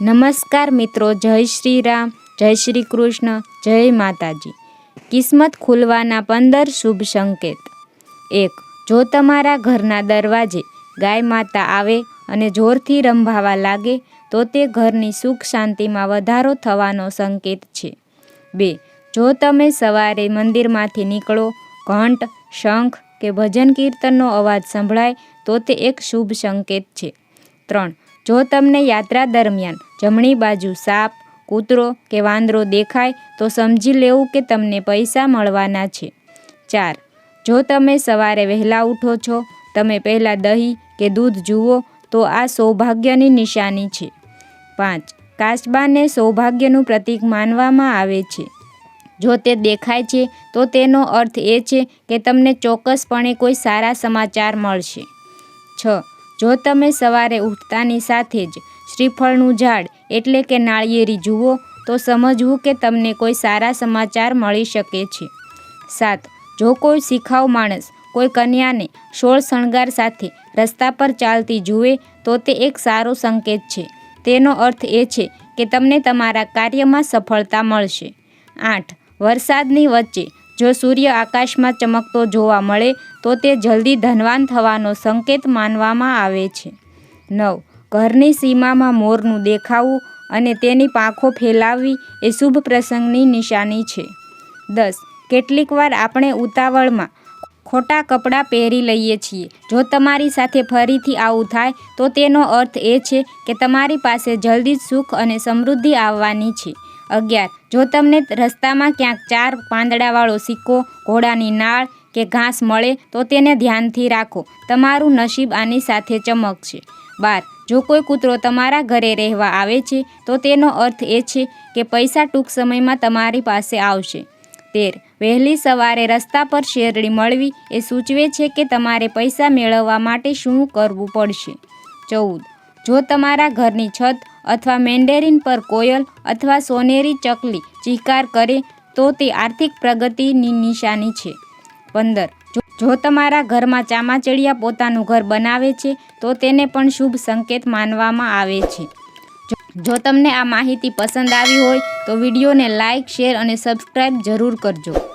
નમસ્કાર મિત્રો, જય શ્રી રામ, જય શ્રી કૃષ્ણ, જય માતાજી. કિસ્મત ખુલવાના પંદર શુભ સંકેત. એક, જો તમારા ઘરના દરવાજે ગાય માતા આવે અને જોરથી રંભાવા લાગે, તો તે ઘરની સુખ શાંતિમાં વધારો થવાનો સંકેત છે. બે, જો તમે સવારે મંદિરમાંથી નીકળો, ઘંટ, શંખ કે ભજન કીર્તનનો અવાજ સંભળાય, તો તે એક શુભ સંકેત છે. ત્રણ જો તમને યાત્રા દરમિયાન જમણી બાજુ સાપ, કૂતરો કે વાંદરો દેખાય, તો સમજી લેવું કે તમને પૈસા મળવાના છે. ચાર, જો તમે સવારે વહેલા ઉઠો છો, તમે પહેલાં દહીં કે દૂધ જુઓ, તો આ સૌભાગ્યની નિશાની છે. પાંચ કાચબાને સૌભાગ્યનું પ્રતીક માનવામાં આવે છે. જો તે દેખાય છે, તો તેનો અર્થ એ છે કે તમને ચોક્કસપણે કોઈ સારા સમાચાર મળશે. છ જો તમે સવારે ઉઠતાની સાથે જ શ્રીફળનું ઝાડ, એટલે કે નાળિયેરી જુઓ, તો સમજવું કે તમને કોઈ સારા સમાચાર મળી શકે છે. સાત, જો કોઈ શિખાઉ માણસ કોઈ કન્યાને સોળ શણગાર સાથે રસ્તા પર ચાલતી જુએ, તો તે એક સારો સંકેત છે. તેનો અર્થ એ છે કે તમને તમારા કાર્યમાં સફળતા મળશે. આઠ, વરસાદની વચ્ચે જો સૂર્ય આકાશમાં ચમકતો જોવા મળે તો તે જલ્દી ધનવાન થવાનો સંકેત માનવામાં આવે છે. નવ. ઘરની સીમામાં મોરનું દેખાવું અને તેની પાંખો ફેલાવવી એ શુભ પ્રસંગની નિશાની છે. દસ. કેટલીકવાર આપણે ઉતાવળમાં ખોટા કપડાં પહેરી લઈએ છીએ. જો તમારી સાથે ફરીથી આવું થાય, તો તેનો અર્થ એ છે કે તમારી પાસે જલ્દી જ સુખ અને સમૃદ્ધિ આવવાની છે. અગિયાર. જો તમને રસ્તામાં ક્યાંક ચાર પાંદડાવાળો સિક્કો, ઘોડાની નાળ કે ઘાસ મળે તો તેને ધ્યાનથી રાખો. તમારું નસીબ આની સાથે ચમકશે. બાર, જો કોઈ કૂતરો તમારા ઘરે રહેવા આવે છે, તો તેનો અર્થ એ છે કે પૈસા ટૂંક સમયમાં તમારી પાસે આવશે. તેર, વહેલી સવારે રસ્તા પર શેરડી મળવી એ સૂચવે છે કે તમારે પૈસા મેળવવા માટે શું કરવું પડશે. ચૌદ, જો તમારા ઘરની છત અથવા મેન્ડેરિન પર કોયલ અથવા સોનેરી ચકલી ચિહકાર કરે, તો તે આર્થિક પ્રગતિની નિશાની છે. પંદર. જો- તમારા ઘરમાં ચામાચડિયા પોતાનું ઘર બનાવે છે, તો તેને પણ શુભ સંકેત માનવામાં આવે છે. જો- તમને આ માહિતી પસંદ આવી હોય, તો વિડીયોને લાઇક શેર અને સબસ્ક્રાઈબ જરૂર કરજો.